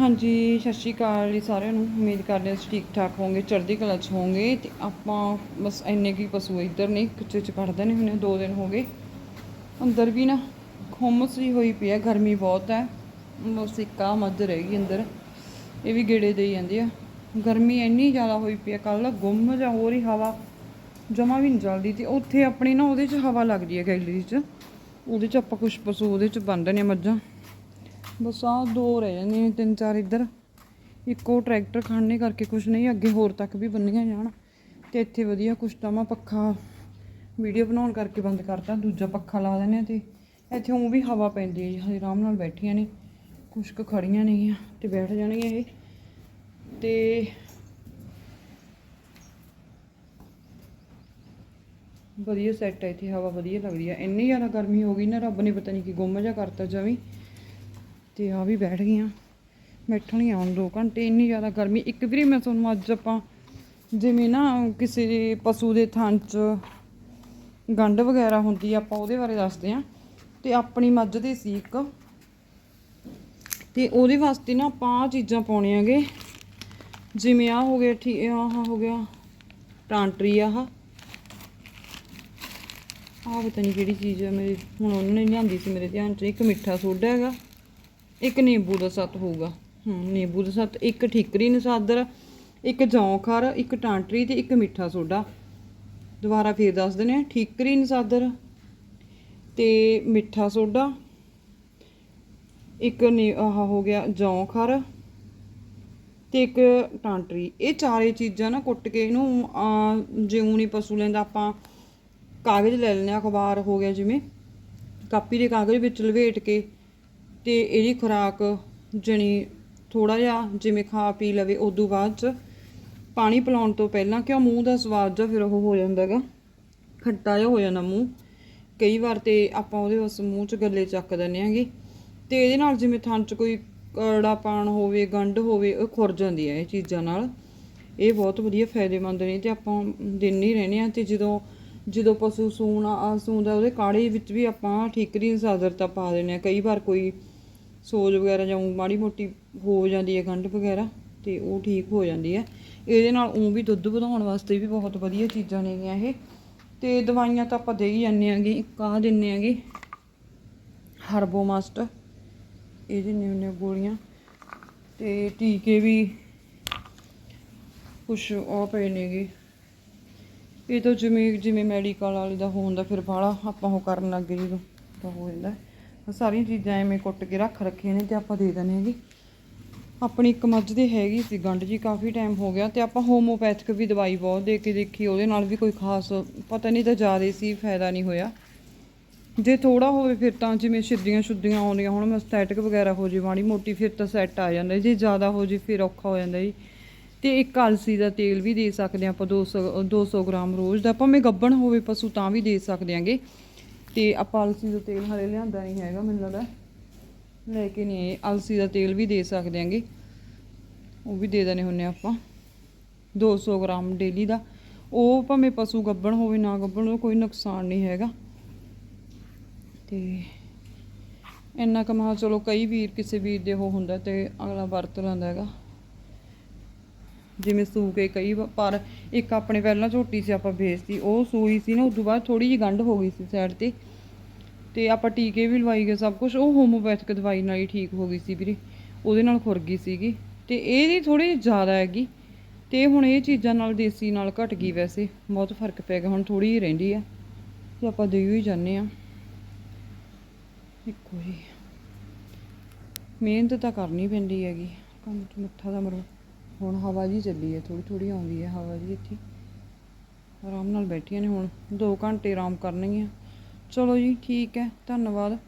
ਹਾਂਜੀ, ਸਤਿ ਸ਼੍ਰੀ ਅਕਾਲ ਜੀ ਸਾਰਿਆਂ ਨੂੰ। ਉਮੀਦ ਕਰਦੇ ਹਾਂ ਤੁਸੀਂ ਠੀਕ ਠਾਕ ਹੋਵੋਗੇ, ਚੜ੍ਹਦੀ ਕਲਾ 'ਚ ਹੋਵੋਗੇ। ਤੇ ਆਪਾਂ ਬਸ ਇੰਨੇ ਕੀ ਪਸ਼ੂ ਇੱਧਰ ਨੇ ਕਿਚੇ ਚ ਕੱਢਦੇ ਨੇ ਹੁਣੇ, ਦੋ ਦਿਨ ਹੋ ਗਏ। ਅੰਦਰ ਵੀ ਨਾ ਖੁੰਮਸ ਹੀ ਹੋਈ ਪਈ ਹੈ, ਗਰਮੀ ਬਹੁਤ ਹੈ। ਬਸ ਇੱਕ ਆਹ ਮੱਝ ਰਹਿ ਗਈ ਅੰਦਰ, ਇਹ ਵੀ ਗੇੜੇ ਦੇਈ ਜਾਂਦੀ ਆ। ਗਰਮੀ ਇੰਨੀ ਜ਼ਿਆਦਾ ਹੋਈ ਪਈ ਹੈ ਕੱਲ ਗੁੰਮ ਜਾਂ ਹੋਰ ਹੀ ਹਵਾ ਜਮਾ ਵੀ ਨਹੀਂ ਚੱਲਦੀ ਤੇ ਉੱਥੇ ਆਪਣੀ ਨਾ ਉਹਦੇ 'ਚ ਹਵਾ ਲੱਗਦੀ ਹੈ, ਗੈਲਰੀ 'ਚ। ਉਹਦੇ 'ਚ ਆਪਾਂ ਕੁਝ ਪਸ਼ੂ ਉਹਦੇ 'ਚ ਬੰਨ੍ਹਦੇ ਨੇ ਮੱਝਾਂ। ਬਸ ਆਹ ਦੋ ਰਹਿ ਜਾਂਦੇ ਤਿੰਨ ਚਾਰ ਇੱਧਰ। ਇੱਕੋ ਟਰੈਕਟਰ ਖੜਨੇ ਕਰਕੇ ਕੁਝ ਨਹੀਂ, ਅੱਗੇ ਹੋਰ ਤੱਕ ਵੀ ਬੰਨੀਆਂ ਜਾਣ। ਤੇ ਇੱਥੇ ਵਧੀਆ ਕੁਛ ਤਾਂ ਮੈਂ ਪੱਖਾ ਵੀਡੀਓ ਬਣਾਉਣ ਕਰਕੇ ਬੰਦ ਕਰਤਾ, ਦੂਜਾ ਪੱਖਾ ਲਾ ਦਿੰਦੇ ਆ ਤੇ ਇੱਥੇ ਉਹ ਵੀ ਹਵਾ ਪੈਂਦੀ ਹੈ ਜੀ ਆਰਾਮ ਨਾਲ ਬੈਠੀਆਂ ਨੇ। ਕੁਛ ਕੁ ਖੜੀਆਂ ਨੇਗੀਆਂ ਤੇ ਬੈਠ ਜਾਣਗੀਆਂ ਇਹ। ਤੇ ਵਧੀਆ ਸੈੱਟ ਹੈ ਇੱਥੇ, ਹਵਾ ਵਧੀਆ ਲੱਗਦੀ ਹੈ ਇੰਨੀ ਜ਼ਿਆਦਾ ਗਰਮੀ ਹੋ ਗਈ ਨਾ, ਰੱਬ ਨੇ ਪਤਾ ਨਹੀਂ ਕੀ ਗੁੰਮ ਜਿਹਾ ਕਰਤਾ ਜਮੀ। ਤੇ ਆ ਵੀ ਬੈਠ ਗਈਆਂ। ਬੈਠਣ ਹੀ ਆਉਣ 2 ਘੰਟੇ, ਇੰਨੀ ਜ਼ਿਆਦਾ ਗਰਮੀ। ਇੱਕ ਵਾਰੀ ਮੈਂ ਤੁਹਾਨੂੰ ਅੱਜ ਆਪਾਂ ਜਿਵੇਂ ਨਾ ਕਿਸੇ ਪਸ਼ੂ ਦੇ ਥਣ 'ਚ ਗੰਢ ਵਗੈਰਾ ਹੁੰਦੀ ਆ, ਆਪਾਂ ਉਹਦੇ ਬਾਰੇ ਦੱਸਦੇ ਆ ਤੇ ਆਪਣੀ ਮੱਝ ਦੇ ਸੀ ਇੱਕ। ਤੇ ਉਹਦੇ ਵਾਸਤੇ ਨਾ ਆਪਾਂ ਆਹ ਚੀਜ਼ਾਂ ਪਾਉਣੀਆਂਗੇ ਜਿਵੇਂ ਆ ਹੋ ਗਿਆ ਠੀਕ ਆਹ ਹੋ ਗਿਆ, ਟਾਂਟਰੀ ਆਹ। ਆਹ ਪਤਾ ਨਹੀਂ ਕਿਹੜੀ ਚੀਜ਼ ਹੈ ਮੇਰੇ ਹੁਣ ਉਹਨਾਂ ਨੇ ਲਿਆਂਦੀ ਸੀ ਮੇਰੇ ਧਿਆਨ 'ਚ, ਇੱਕ ਮਿੱਠਾ ਸੋਡਾ ਹੈਗਾ। ਇੱਕ ਨਿੰਬੂ ਦਾ ਸੱਤ ਹੋਊਗਾ। ਹੂੰ, ਨਿੰਬੂ ਦਾ ਸੱਤ, ਇੱਕ ਠੀਕਰੀ ਨਸਾਦਰ, ਇੱਕ ਜੌਂਖਰ ਇੱਕ ਟਾਂਟਰੀ ਤੇ ਇੱਕ ਮਿੱਠਾ ਸੋਡਾ। ਦੁਬਾਰਾ ਫੇਰ ਦੱਸ ਦਿੰਦੇ ਆ, ਠੀਕਰੀ ਨਸਾਦਰ ਤੇ ਮਿੱਠਾ ਸੋਡਾ। ਇੱਕ ਨੀ, ਆਹ ਹੋ ਗਿਆ ਜੌਂਖਰ ਤੇ ਇੱਕ ਟਾਂਟਰੀ। ਇਹ ਚਾਰੇ ਚੀਜ਼ਾਂ ਨਾ ਕੁੱਟ ਕੇ ਇਹਨੂੰ ਜਿਉਂ ਨਹੀਂ ਪਸ਼ੂ ਲੈਂਦਾ, ਆਪਾਂ ਕਾਗਜ਼ ਲੈ ਲੈਣੇ ਆ, ਅਖਬਾਰ ਹੋ ਗਿਆ ਜਿਵੇਂ। ਕਾਪੀ ਦੇ ਕਾਗਜ਼ ਵਿੱਚ ਲਵੇਟ ਕੇ ਤੇ ਇਹਦੀ ਖੁਰਾਕ ਜਣੀ ਥੋੜਾ ਜਿਹਾ ਜਿਵੇਂ ਖਾ ਪੀ ਲਵੇ, ਉਦੋਂ ਬਾਅਦ ਚ ਪਾਣੀ ਪਿਲਾਉਣ ਤੋਂ ਪਹਿਲਾਂ ਕਿਉਂ ਮੂੰਹ ਦਾ ਸਵਾਦ ਜਾਂ ਫਿਰ ਉਹ ਹੋ ਜਾਂਦਾ ਹੈਗਾ, ਖੱਟਾ ਜਿਹਾ ਹੋ ਜਾਂਦਾ ਮੂੰਹ। ਕਈ ਵਾਰ ਤੇ ਆਪਾਂ ਉਹਦੇ ਬਸ ਮੂੰਹ 'ਚ ਗੱਲੇ ਚੱਕ ਦਿੰਦੇ ਆਂਗੇ ਤੇ ਇਹਦੇ ਨਾਲ ਜਿਵੇਂ ਥਣ 'ਚ ਕੋਈ ਕੜਾ ਪਾਣ ਹੋਵੇ, ਗੰਢ ਹੋਵੇ, ਉਹ ਖੁਰ ਜਾਂਦੀ ਹੈ ਇਹ ਚੀਜ਼ਾਂ ਨਾਲ। ਇਹ ਬਹੁਤ ਵਧੀਆ ਫਾਇਦੇਮੰਦ ਨੇ ਤੇ ਆਪਾਂ ਦਿਨ ਹੀ ਰਹਿੰਦੇ ਆ ਤੇ ਜਦੋਂ ਜਦੋਂ ਪਸ਼ੂ ਸੂਣ ਆ, ਸੂੰਦਾ ਉਹਦੇ ਕਾੜੇ ਵਿੱਚ ਵੀ ਆਪਾਂ ਠੀਕਰੀ ਸਾਦਰਤਾ ਪਾ ਦਿੰਦੇ ਆ ਕਈ ਵਾਰ ਕੋਈ ਸੋਜ ਵਗੈਰਾ ਜਾਂ ਮਾੜੀ ਮੋਟੀ ਹੋ ਜਾਂਦੀ ਹੈ, ਗੰਢ ਵਗੈਰਾ, ਤੇ ਉਹ ਠੀਕ ਹੋ ਜਾਂਦੀ ਹੈ। ਇਹਦੇ ਨਾਲ ਉਹ ਵੀ ਦੁੱਧ ਵਧਾਉਣ ਵਾਸਤੇ ਵੀ ਬਹੁਤ ਵਧੀਆ ਚੀਜ਼ਾਂ ਨੇਗੀਆਂ ਇਹ। ਤੇ ਦਵਾਈਆਂ ਤਾਂ ਆਪਾਂ ਦੇ ਹੀ ਜਾਂਦੇ ਆਂਗੇ ਇੱਕ ਆਹ ਦਿੰਨੇ ਆਂਗੇ ਹਰਬੋਮਾਸਟ ਇਹ ਦਿੰਨੇ ਹੁੰਦੇ ਆ ਗੋਲੀਆਂ। ਤੇ ਟੀਕੇ ਵੀ ਕੁਛ ਉਹ ਪਏ ਨੇਗੇ ਇਹ ਤਾਂ ਜਿਵੇਂ ਜਿਵੇਂ ਮੈਡੀਕਲ ਵਾਲੇ ਦਾ ਹੋਣ ਦਾ ਫਿਰ ਬਾਹਲਾ ਆਪਾਂ ਉਹ ਕਰਨ ਲੱਗ ਗਏ ਜਦੋਂ ਤਾਂ ਹੋ ਜਾਂਦਾ। ਸਾਰੀਆਂ ਚੀਜ਼ਾਂ ਐਵੇਂ ਕੁੱਟ ਕੇ ਰੱਖ ਰੱਖੀਆਂ ਨੇ ਤੇ ਆਪਾਂ ਦੇ ਦਿੰਦੇ ਹੈਗੇ ਆਪਣੀ ਇੱਕ ਮੱਝ ਦੀ ਹੈਗੀ ਸੀ ਗੰਢ ਜੀ, ਕਾਫੀ ਟਾਈਮ ਹੋ ਗਿਆ ਤੇ ਆਪਾਂ ਹੋਮੋਪੈਥਿਕ ਵੀ ਦਵਾਈ ਬਹੁਤ ਦੇ ਕੇ ਦੇਖੀ, ਉਹਦੇ ਨਾਲ ਵੀ ਕੋਈ ਖਾਸ ਪਤਾ ਨਹੀਂ ਤਾਂ ਜ਼ਿਆਦਾ ਸੀ, ਫਾਇਦਾ ਨਹੀਂ ਹੋਇਆ। ਜੇ ਥੋੜਾ ਹੋਵੇ ਫਿਰ ਤਾਂ ਜਿਵੇਂ ਛਿੱਦੀਆਂ ਛੁੱਦੀਆਂ ਆਉਂਦੀਆਂ, ਹੁਣ ਮਸਟੈਟਿਕ ਵਗੈਰਾ ਹੋ ਜੇ, ਮਾੜੀ ਮੋਟੀ ਫਿਰ ਤਾਂ ਸੈੱਟ ਆ ਜਾਂਦਾ ਜੇ ਜ਼ਿਆਦਾ ਹੋ ਜੇ ਫਿਰ ਔਖਾ ਹੋ ਜਾਂਦਾ ਜੀ। ਤੇ ਇੱਕ ਅਲਸੀ ਦਾ ਤੇਲ ਵੀ ਦੇ ਸਕਦੇ ਹਾਂ ਆਪਾਂ 200 200 ਗ੍ਰਾਮ ਰੋਜ਼ ਦਾ, ਭਾਵੇਂ ਗੱਬਣ ਹੋਵੇ ਪਸ਼ੂ ਤਾਂ ਵੀ ਦੇ ਸਕਦੇ ਆਂਗੇ ਤੇ ਆਪਾਂ ਅਲਸੀ ਦਾ ਤੇਲ ਹਲੇ ਲਿਆਂਦਾ ਨਹੀਂ ਹੈਗਾ, ਮੈਨੂੰ ਲੱਗਦਾ। ਲੈ ਕੇ ਨਹੀਂ ਆਏ। ਅਲਸੀ ਦਾ ਤੇਲ ਵੀ ਦੇ ਸਕਦੇ ਆਂਗੇ। ਉਹ ਵੀ ਦੇ ਦੇਣੇ ਹੁੰਨੇ ਆਪਾਂ। 200 ਗ੍ਰਾਮ ਡੇਲੀ ਦਾ। ਉਹ ਭਾਵੇਂ ਪਸ਼ੂ ਗੱਬਣ ਹੋਵੇ, ਨਾ ਗੱਬਣ ਹੋਵੇ, ਕੋਈ ਨੁਕਸਾਨ ਨਹੀਂ ਹੈਗਾ। ਤੇ ਇੰਨਾ ਕਮਾ ਚਲੋ ਕਈ ਵੀਰ, ਕਿਸੇ ਵੀਰ ਦੇ ਉਹ ਹੁੰਦਾ ਤੇ ਅਗਲਾ ਵਰਤ ਲੈਂਦਾ ਹੈਗਾ। ਜਿਵੇਂ ਸੂ ਕੇ ਕਈ ਵਾ- ਪਰ ਇੱਕ ਆਪਣੇ ਪਹਿਲਾਂ ਝੋਟੀ ਸੀ ਆਪਾਂ ਵੇਚਤੀ, ਉਹ ਸੂਈ ਸੀ ਨਾ, ਉਦੋਂ ਬਾਅਦ ਥੋੜੀ ਜਿਹੀ ਗੰਢ ਹੋ ਗਈ ਸੀ ਸਾਈਡ ਤੇ। ਤੇ ਆਪਾਂ ਟੀਕੇ ਵੀ ਲਵਾਈ ਗਏ ਸਭ ਕੁਝ ਉਹ ਹੋਮੋਪੈਥਿਕ ਦਵਾਈ ਨਾਲ ਹੀ ਠੀਕ ਹੋ ਗਈ ਸੀ ਵੀਰੇ, ਉਹਦੇ ਨਾਲ ਖੁਰ ਗਈ ਸੀਗੀ। ਤੇ ਇਹਦੀ ਥੋੜੀ ਜ਼ਿਆਦਾ ਹੈਗੀ, ਤੇ ਹੁਣ ਇਹ ਚੀਜ਼ਾਂ ਨਾਲ, ਦੇਸੀ ਨਾਲ ਘਟ ਗਈ ਵੈਸੇ, ਬਹੁਤ ਫ਼ਰਕ ਪੈ ਗਿਆ, ਹੁਣ ਥੋੜੀ ਹੀ ਰਹਿੰਦੀ ਆ, ਤੇ ਆਪਾਂ ਦੇਈ ਹੀ ਜਾਂਦੇ ਆ। ਇੱਕੋ ਹੀ। ਮਿਹਨਤ ਤਾਂ ਕਰਨੀ ਪੈਂਦੀ ਹੈਗੀ, ਕੰਮ ਚ ਮਿੱਠਾ ਦਾ ਮਰੋ ਹੁਣ ਹਵਾ ਜੀ ਚੱਲੀ ਹੈ ਥੋੜੀ ਥੋੜੀ ਆਉਂਦੀ ਹੈ ਹਵਾ ਜੀ ਇੱਥੇ। ਆਰਾਮ ਨਾਲ ਬੈਠੀਆਂ ਨੇ ਹੁਣ 2 ਘੰਟੇ ਆਰਾਮ ਕਰਨਗੀਆਂ। ਚਲੋ ਜੀ, ਠੀਕ ਹੈ, ਧੰਨਵਾਦ।